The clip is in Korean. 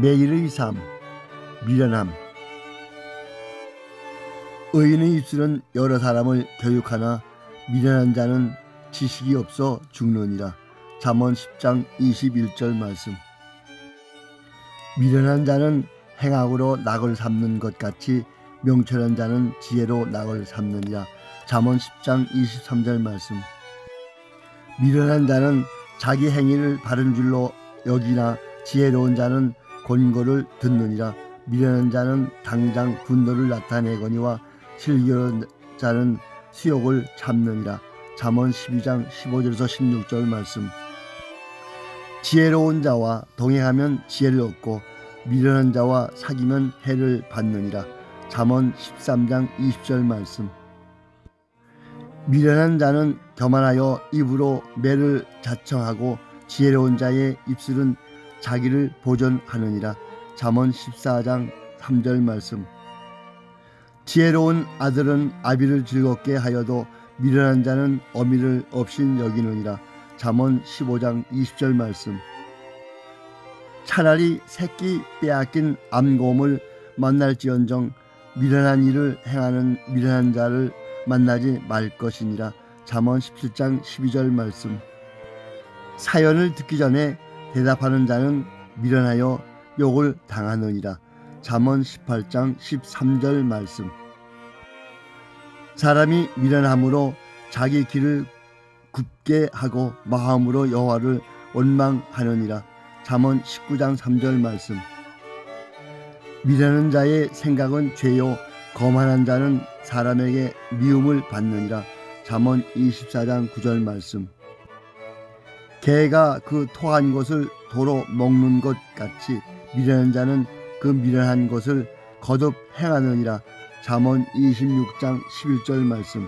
매일의 삶 미련함. 의인의 입술은 여러 사람을 교육하나 미련한 자는 지식이 없어 죽느니라. 잠언 10장 21절 말씀. 미련한 자는 행악으로 낙을 삼는 것 같이 명철한 자는 지혜로 낙을 삼느니라. 잠언 10장 23절 말씀. 미련한 자는 자기 행위를 바른 줄로 여기나 지혜로운 자는 권고를 듣느니라. 미련한 자는 당장 분노를 나타내거니와 슬기로운 자는 수욕을 참느니라. 잠언 12장 15절에서 16절 말씀. 지혜로운 자와 동행하면 지혜를 얻고 미련한 자와 사귀면 해를 받느니라. 잠언 13장 20절 말씀. 미련한 자는 교만하여 입으로 매를 자청하고 지혜로운 자의 입술은 자기를 보존하느니라. 잠언 14장 3절 말씀. 지혜로운 아들은 아비를 즐겁게 하여도 미련한 자는 어미를 없인 여기느니라. 잠언 15장 20절 말씀. 차라리 새끼 빼앗긴 암곰을 만날지언정 미련한 일을 행하는 미련한 자를 만나지 말 것이니라. 잠언 17장 12절 말씀. 사연을 듣기 전에 대답하는 자는 미련하여 욕을 당하느니라. 잠언 18장 13절 말씀. 사람이 미련함으로 자기 길을 굳게 하고 마음으로 여호와를 원망하느니라. 잠언 19장 3절 말씀. 미련한 자의 생각은 죄요. 거만한 자는 사람에게 미움을 받느니라. 잠언 24장 9절 말씀 개가 그 토한 것을 도로 먹는 것 같이 미련한 자는 그 미련한 것을 거듭 행하느니라. 잠언 26장 11절 말씀